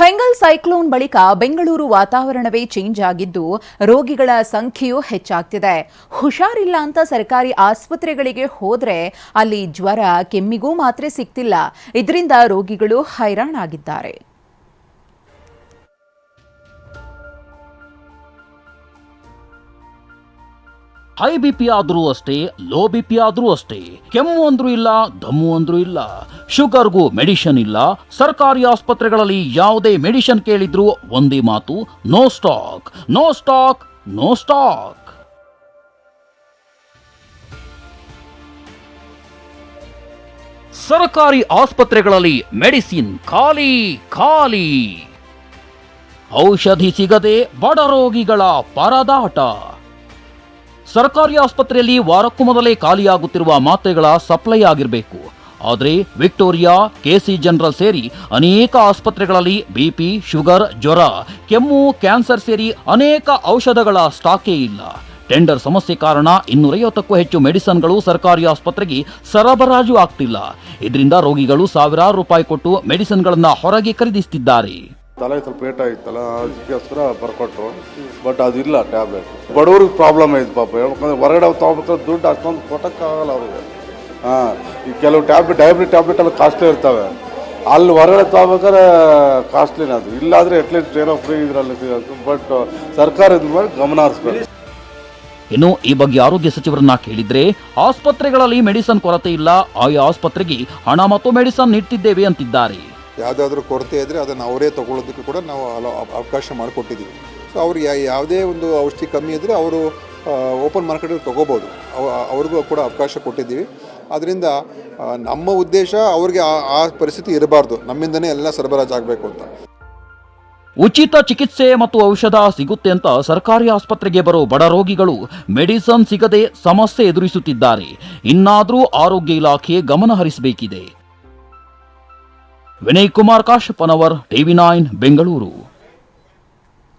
Fengal cyclone ಬಳಿಕ Bengaluru ವಾತಾವರಣವೇ change ಆಗಿದ್ದು ರೋಗಿಗಳ ಸಂಖ್ಯೆಯೂ ಹೆಚ್ಚಾಗ್ತಿದೆ. ಹುಷಾರಿಲ್ಲ ಅಂತ ಸರ್ಕಾರಿ ಆಸ್ಪತ್ರೆಗಳಿಗೆ ಹೋದ್ರೆ ಅಲ್ಲಿ ಜ್ವರ, ಕೆಮ್ಮಿಗೂ ಮಾತ್ರೆ ಸಿಗ್ತಿಲ್ಲ. ಇದರಿಂದ ರೋಗಿಗಳು ಹೈರಾಣಾಗಿದ್ದಾರೆ. ಹೈ ಬಿ ಪಿ ಆದ್ರೂ ಅಷ್ಟೇ, ಲೋ ಬಿ ಪಿ ಆದ್ರೂ ಅಷ್ಟೇ, ಕೆಮ್ಮು ಅಂದ್ರೂ ಇಲ್ಲ, ದಮ್ಮು ಅಂದ್ರೂ ಇಲ್ಲ, ಶುಗರ್ಗೂ ಮೆಡಿಷನ್ ಇಲ್ಲ, ಸರ್ಕಾರಿ ಆಸ್ಪತ್ರೆಗಳಲ್ಲಿ ಯಾವುದೇ ಮೆಡಿಷನ್ ಕೇಳಿದ್ರು ಒಂದೇ ಮಾತು, no stock no stock no stock. ಸರ್ಕಾರಿ ಆಸ್ಪತ್ರೆಗಳಲ್ಲಿ ಮೆಡಿಸಿನ್ ಖಾಲಿ ಖಾಲಿ. ಔಷಧಿ ಸಿಗದೆ ಬಡ ರೋಗಿಗಳ ಪರದಾಟ. ಸರ್ಕಾರಿ ಆಸ್ಪತ್ರೆಯಲ್ಲಿ ವಾರಕ್ಕೂ ಮೊದಲೇ ಖಾಲಿಯಾಗುತ್ತಿರುವ ಮಾತ್ರೆಗಳ ಸಪ್ಲೈ ಆಗಿರಬೇಕು. ಆದರೆ ವಿಕ್ಟೋರಿಯಾ, ಕೆಸಿ ಜನರಲ್ ಸೇರಿ ಅನೇಕ ಆಸ್ಪತ್ರೆಗಳಲ್ಲಿ ಬಿಪಿ, ಶುಗರ್, ಜ್ವರ, ಕೆಮ್ಮು, ಕ್ಯಾನ್ಸರ್ ಸೇರಿ ಅನೇಕ ಔಷಧಗಳ ಸ್ಟಾಕೇ ಇಲ್ಲ. ಟೆಂಡರ್ ಸಮಸ್ಯೆ ಕಾರಣ ಇನ್ನೂರೈವತ್ತಕ್ಕೂ ಹೆಚ್ಚು ಮೆಡಿಸನ್ಗಳು ಸರ್ಕಾರಿ ಆಸ್ಪತ್ರೆಗೆ ಸರಬರಾಜು ಆಗ್ತಿಲ್ಲ. ಇದರಿಂದ ರೋಗಿಗಳು ಸಾವಿರಾರು ರೂಪಾಯಿ ಕೊಟ್ಟು ಮೆಡಿಸನ್ಗಳನ್ನು ಹೊರಗೆ ಖರೀದಿಸುತ್ತಿದ್ದಾರೆ ತಲೆ ಸ್ವಲ್ಪ ಏಟಾಗಿತ್ತಲ್ಲ ಅದಕ್ಕೋಸ್ಕರ ಬರ್ಕೊಟ್ರು. ಬಟ್ ಅದಿಲ್ಲ ಟ್ಯಾಬ್ಲೆಟ್ ಬಡವ್ರಿಗೆ ಪ್ರಾಬ್ಲಮ್ ಐತೆ ಪಾಪ. ಹೇಳ್ಬೇಕಂದ್ರೆ ಹೊರಗಡೆ ತೊಗೊಬೇಕಾದ್ರೆ ದುಡ್ಡು ಅಷ್ಟೊಂದು ಕೊಟ್ಟಕ್ಕಾಗಲ್ಲ ಅವ್ರಿಗೆ. ಹಾಂ, ಈ ಕೆಲವು ಟ್ಯಾಬ್ಲೆಟ್ ಡಯಾಬಿಟಿಕ್ ಟ್ಯಾಬ್ಲೆಟ್ ಎಲ್ಲ ಕಾಸ್ಟ್ಲಿ ಇರ್ತವೆ. ಅಲ್ಲಿ ಹೊರಗಡೆ ತೊಗೊಬೇಕಾದ್ರೆ ಕಾಸ್ಟ್ಲಿನ ಅದು. ಇಲ್ಲಾದರೆ ಅಟ್ಲೀಸ್ಟ್ ಏನೋ ಫ್ರೀ ಇದರಲ್ಲಿ ಬಟ್ ಸರ್ಕಾರ ಇದ್ರ ಮೇಲೆ ಗಮನ ಹರಿಸ್ಬೇಕು. ಇನ್ನು ಈ ಬಗ್ಗೆ ಆರೋಗ್ಯ ಸಚಿವರನ್ನ ಕೇಳಿದ್ರೆ, ಆಸ್ಪತ್ರೆಗಳಲ್ಲಿ ಮೆಡಿಸನ್ ಕೊರತೆ ಇಲ್ಲ. ಆಯಾ ಆಸ್ಪತ್ರೆಗೆ ಹಣ ಮತ್ತು ಮೆಡಿಸನ್ ನೀಡ್ತಿದ್ದೇವೆ ಅಂತಿದ್ದಾರೆ. ಯಾವುದಾದ್ರೂ ಕೊರತೆ ಇದ್ದರೆ ಅದನ್ನು ಅವರೇ ತಗೊಳ್ಳೋದಕ್ಕೆ ಕೂಡ ನಾವು ಅವಕಾಶ ಮಾಡಿಕೊಟ್ಟಿದ್ದೀವಿ. ಸೊ ಅವ್ರು ಯಾವುದೇ ಒಂದು ಔಷಧಿ ಕಮ್ಮಿ ಇದ್ದರೆ ಅವರು ಓಪನ್ ಮಾರ್ಕೆಟಲ್ಲಿ ತೊಗೋಬೋದು. ಅವ- ಅವ್ರಿಗೂ ಕೂಡ ಅವಕಾಶ ಕೊಟ್ಟಿದ್ದೀವಿ. ಅದರಿಂದ ನಮ್ಮ ಉದ್ದೇಶ ಅವ್ರಿಗೆ ಆ- ಆ ಪರಿಸ್ಥಿತಿ ಇರಬಾರ್ದು. ನಮ್ಮಿಂದನೇ ಎಲ್ಲ ಸರಬರಾಜು ಆಗಬೇಕು ಅಂತ. ಉಚಿತ ಚಿಕಿತ್ಸೆ ಮತ್ತು ಔಷಧ ಸಿಗುತ್ತೆ ಅಂತ ಸರ್ಕಾರಿ ಆಸ್ಪತ್ರೆಗೆ ಬರೋ ಬಡ ರೋಗಿಗಳು ಮೆಡಿಸನ್ ಸಿಗದೆ ಸಮಸ್ಯೆ ಎದುರಿಸುತ್ತಿದ್ದಾರೆ. ಇನ್ನಾದರೂ ಆರೋಗ್ಯ ಇಲಾಖೆ ಗಮನ ಹರಿಸಬೇಕಿದೆ. Vinay Kumar Kashappanavar TV nine Bengaluru.